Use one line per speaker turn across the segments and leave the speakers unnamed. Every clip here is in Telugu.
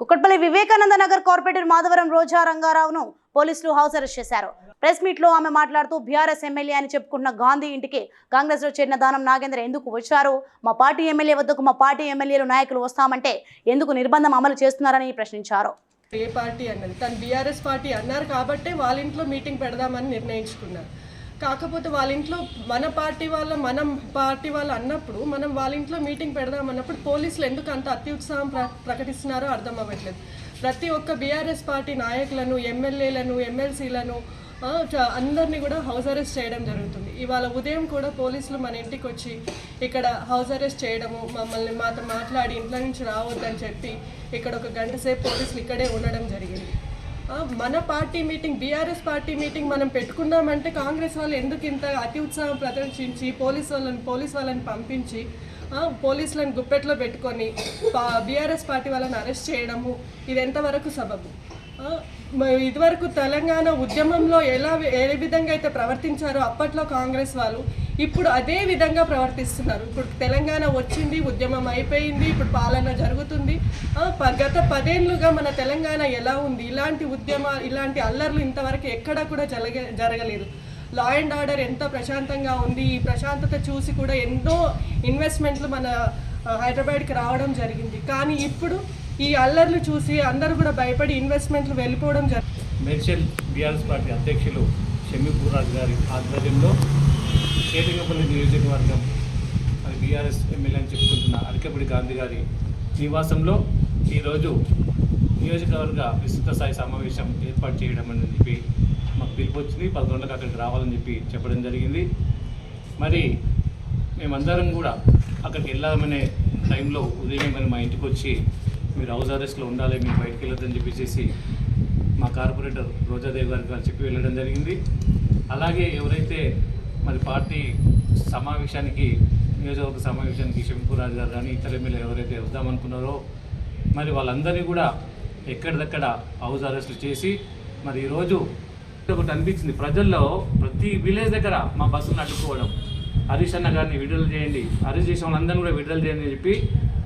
కుక్కట్పల్లి వివేకానంద నగర్ కార్పొరేటర్ మాధవరం రోజా రంగారావును పోలీసులు హౌస్ అరెస్ట్ చేశారు. ప్రెస్ మీట్లో ఆమె మాట్లాడుతూ బీఆర్ఎస్ ఎమ్మెల్యే అని చెప్పుకుంటున్న గాంధీ ఇంటికి కాంగ్రెస్లో చేరిన దానం నాగేంద్ర ఎందుకు వచ్చారు? మా పార్టీ ఎమ్మెల్యే వద్దకు మా పార్టీ ఎమ్మెల్యేలు నాయకులు వస్తామంటే ఎందుకు నిర్బంధం అమలు చేస్తున్నారని ప్రశ్నించారు.
ఏ పార్టీ అన్నది? తను బీఆర్ఎస్ పార్టీ అన్నారు కాబట్టి వాళ్ళ ఇంట్లో మీటింగ్ పెడదామని నిర్ణయించుకున్నారు. కాకపోతే వాళ్ళ ఇంట్లో మన పార్టీ వాళ్ళ మనం పార్టీ వాళ్ళు అన్నప్పుడు మనం వాళ్ళ ఇంట్లో మీటింగ్ పెడదాం అన్నప్పుడు పోలీసులు ఎందుకు అంత అత్యుత్సాహం ప్ర ప్రకటిస్తున్నారో అర్థం అవ్వట్లేదు. ప్రతి ఒక్క బీఆర్ఎస్ పార్టీ నాయకులను ఎమ్మెల్యేలను ఎమ్మెల్సీలను అందరినీ కూడా హౌస్ అరెస్ట్ చేయడం జరుగుతుంది. ఇవాళ ఉదయం కూడా పోలీసులు మన ఇంటికి వచ్చి ఇక్కడ హౌస్ అరెస్ట్ చేయడము మమ్మల్ని మాతో మాట్లాడి ఇంట్లో నుంచి రావద్దని చెప్పి ఇక్కడ ఒక గంట సేపు పోలీసులు ఇక్కడే ఉండడం జరిగింది. మన party meeting BRS party meeting మనం పెట్టుకుందామంటే కాంగ్రెస్ వాళ్ళు ఎందుకు ఇంత అతి ఉత్సాహం ప్రదర్శించి పోలీస్ వాళ్ళని పోలీస్ వాళ్ళని పంపించి పోలీసులను గుప్పెట్లో పెట్టుకొని బీఆర్ఎస్ పార్టీ వాళ్ళని అరెస్ట్ చేయడము ఇది ఎంతవరకు సబబు? ఇదివరకు తెలంగాణ ఉద్యమంలో ఎలా ఏ విధంగా అయితే ప్రవర్తించారో అప్పట్లో కాంగ్రెస్ వాళ్ళు ఇప్పుడు అదే విధంగా ప్రవర్తిస్తున్నారు. ఇప్పుడు తెలంగాణ వచ్చింది ఉద్యమం అయిపోయింది ఇప్పుడు పాలన జరుగుతుంది. ప- గత పదేళ్ళుగా మన తెలంగాణ ఎలా ఉంది? ఇలాంటి ఉద్యమ ఇలాంటి అల్లర్లు ఇంతవరకు ఎక్కడా కూడా జరగ జరగలేదు. లా అండ్ ఆర్డర్ ఎంత ప్రశాంతంగా ఉంది? ఈ ప్రశాంతత చూసి కూడా ఎన్నో ఇన్వెస్ట్మెంట్లు మన హైదరాబాద్కి రావడం జరిగింది. కానీ ఇప్పుడు ఈ అల్లర్లు చూసి అందరూ కూడా భయపడి ఇన్వెస్ట్మెంట్లు వెళ్ళిపోవడం జరిగింది
మెర్షల్ బీఆర్ఎస్ పార్టీ అధ్యక్షులు షమీపూర్రాజు గారి ఆధ్వర్యంలో షేరింగపల్లి నియోజకవర్గం అది బీఆర్ఎస్ ఎమ్మెల్యే అని చెప్పుకుంటున్న అరికపూడి గాంధీ గారి నివాసంలో ఈరోజు నియోజకవర్గ విస్తృత స్థాయి సమావేశం ఏర్పాటు చేయడం అని చెప్పి మాకు పిలుపు వచ్చింది. పదకొండులకు అక్కడికి రావాలని చెప్పి చెప్పడం జరిగింది. మరి మేమందరం కూడా అక్కడికి వెళ్ళామనే టైంలో ఉదయం మరి మా ఇంటికి వచ్చి మీరు హౌస్ అరెస్ట్లో ఉండాలి మీరు బయటికి వెళ్ళొద్దని చెప్పేసి మా కార్పొరేటర్ రోజాదేవి గారికి గారు చెప్పి వెళ్ళడం జరిగింది. అలాగే ఎవరైతే మరి పార్టీ సమావేశానికి నియోజకవర్గ సమావేశానికి శంపురాజు గారు కానీ ఇతర ఎమ్మెల్యే ఎవరైతే వద్దామనుకున్నారో మరి వాళ్ళందరినీ కూడా ఎక్కడిదక్కడ హౌస్ అరెస్టులు చేసి మరి ఈరోజు ఒకటి అనిపించింది. ప్రజల్లో ప్రతి విలేజ్ దగ్గర మా బస్సులను అడ్డుకోవడం. హరీష్ అన్న గారిని విడుదల చేయండి. హరీష్ చేసిన వాళ్ళందరినీ కూడా విడుదల చేయండి అని చెప్పి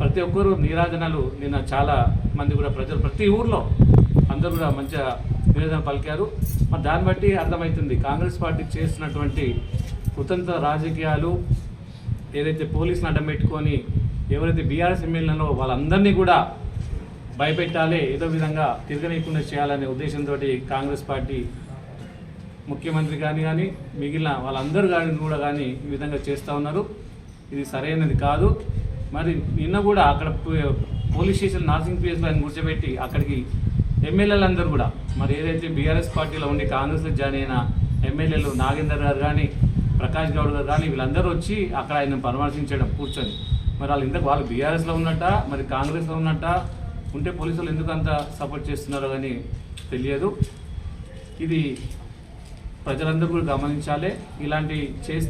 ప్రతి ఒక్కరు నీరాజనాలు నిన్న చాలా మంది కూడా ప్రజలు ప్రతి ఊర్లో అందరూ కూడా మంచిగా నివేదన పలికారు. మరి దాన్ని బట్టి అర్థమవుతుంది కాంగ్రెస్ పార్టీ చేస్తున్నటువంటి కుతంత్ర రాజకీయాలు ఏదైతే పోలీసులు అడ్డం పెట్టుకొని ఎవరైతే బీఆర్ఎస్ ఎమ్మెల్యేలో వాళ్ళందరినీ కూడా భయపెట్టాలి ఏదో విధంగా తిరగనీయకుండా చేయాలనే ఉద్దేశంతో కాంగ్రెస్ పార్టీ ముఖ్యమంత్రి కానీ కానీ మిగిలిన వాళ్ళందరూ కానీ కూడా కానీ ఈ విధంగా చేస్తూ ఉన్నారు. ఇది సరైనది కాదు. మరి నిన్న కూడా అక్కడ పో- పోలీస్ స్టేషన్ నార్సింగ్ పిఎస్లో ఆయన కూర్చోబెట్టి అక్కడికి ఎమ్మెల్యేలందరూ కూడా మరి ఏదైతే బీఆర్ఎస్ పార్టీలో ఉండి కాంగ్రెస్లో జాయిన్ అయిన ఎమ్మెల్యేలు నాగేందర్ గారు కానీ ప్రకాష్ గౌడ్ గారు కానీ వీళ్ళందరూ వచ్చి అక్కడ ఆయన పరామర్శించడం కూర్చొని మరి వాళ్ళు ఇంతకు వాళ్ళు బీఆర్ఎస్లో ఉన్నట్ట మరి కాంగ్రెస్లో ఉన్నట్ట ఉంటే పోలీసులు ఎందుకు అంత సపోర్ట్ చేస్తున్నారో కానీ తెలియదు. ఇది ప్రజలందరూ కూడా గమనించాలి. ఇలాంటి చేస్తే